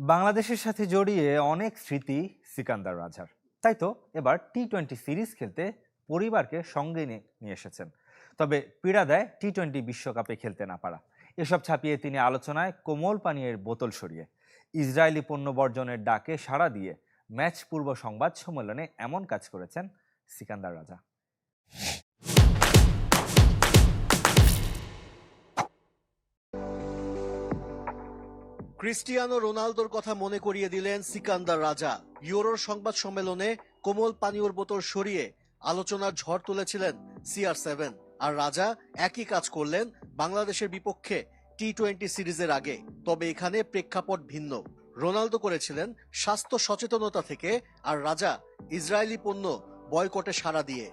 বাংলাদেশের সাথে জড়িয়ে অনেক স্মৃতি সিকান্দার রাজার। তাই তো? এবার টি টোয়েন্টি সিরিজ খেলতে পরিবারকে সঙ্গে নিয়ে এসেছেন। তবে পীড়া দেয় টি টোয়েন্টি বিশ্বকাপে খেলতে না পারা। এসব ছাপিয়ে তিনি আলোচনায় কোমল পানীয়ের বোতল সরিয়ে, ইসরায়েলি পণ্য বর্জনের ডাকে সাড়া দিয়ে ম্যাচ পূর্ব সংবাদ সম্মেলনে এমন কাজ করেছেন সিকান্দার রাজা। ক্রিস্টিয়ানো রোনালদোর কথা মনে করিয়ে দিলেন সিকান্দার রাজা। ইউরোর সংবাদ সম্মেলনে কোমল পানীয়র বোতল সরিয়ে আলোচনার ঝড় তুলেছিলেন সিআর সেভেন। আর রাজা একই কাজ করলেন বাংলাদেশের বিপক্ষে টি টোয়েন্টি সিরিজের আগে, তবে এখানে প্রেক্ষাপট ভিন্ন। রোনালদো করেছিলেন স্বাস্থ্য সচেতনতা থেকে, আর রাজা ইসরায়েলি পণ্য বয়কটে সাড়া দিয়ে।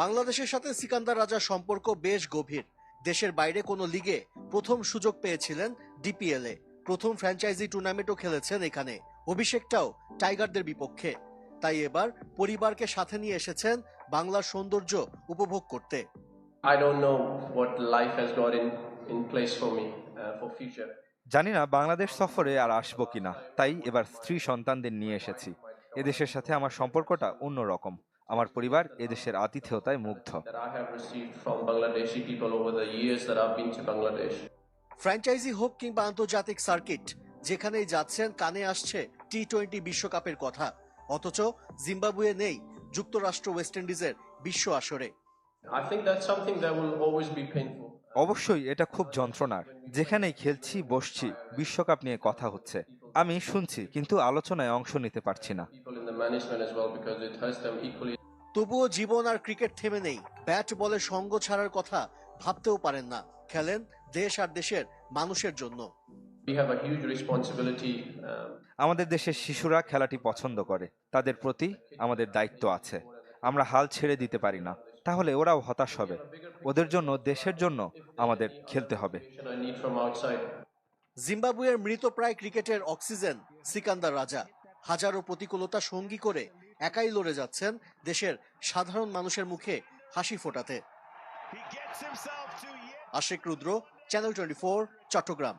বাংলাদেশের সাথে সিকান্দার রাজার সম্পর্ক বেশ গভীর। দেশের বাইরে কোনো লিগে প্রথম সুযোগ পেয়েছিলেন ডিপিএল এ। প্রথম ফ্র্যাঞ্চাইজি টুর্নামেন্টও খেলেছেন এখানে। অভিষেকটাও টাইগারদের বিপক্ষে। তাই এবার পরিবারকে সাথে নিয়ে এসেছেন বাংলার সৌন্দর্য উপভোগ করতে। I don't know what life has got in, in place for me uh, for future. জানি না বাংলাদেশ সফরে আর আসব কিনা। তাই এবার স্ত্রী সন্তানদের নিয়ে এসেছি। এদেশের সাথে আমার সম্পর্কটা অন্যরকম। আমার পরিবার এদেশের আতিথেয়তায় মুগ্ধ. ফ্র্যাঞ্চাইজি হোক কিংবা আন্তর্জাতিক সার্কিট যেখানেই যাচ্ছেন কানে আসছে টি টোয়েন্টি বিশ্বকাপের কথা। অথচ জিম্বাবুয়ে নেই যুক্তরাষ্ট্র ওয়েস্ট ইন্ডিজের বিশ্ব আসরে. অবশ্যই এটা খুব যন্ত্রণার। যেখানেই খেলছি বসছি বিশ্বকাপ নিয়ে কথা হচ্ছে আমি শুনছি কিন্তু আলোচনায় অংশ নিতে পারছি না। তবুও জীবন আর ক্রিকেট থেমে নেই। ব্যাট বলে সঙ্গ ছাড়ার কথা ভাবতেও পারেন না। খেলেন দেশ আর দেশের মানুষের জন্য. Um, আমাদের দেশের শিশুরা খেলাটি পছন্দ করে। তাদের প্রতি আমাদের দায়িত্ব আছে। আমরা হাল ছেড়ে দিতে পারি না। তাহলে ওরাও হতাশ হবে। ওদের জন্য দেশের জন্য আমাদের খেলতে হবে. জিম্বাবুয়ের মৃতপ্রায় ক্রিকেটের অক্সিজেন সিকান্দার রাজা। হাজারো প্রতিকূলতা সঙ্গী করে একাই লড়ে যাচ্ছেন দেশের সাধারণ মানুষের মুখে হাসি ফোটাতে। আশেক রুদ্র চ্যানেল টোয়েন্টি চট্টগ্রাম।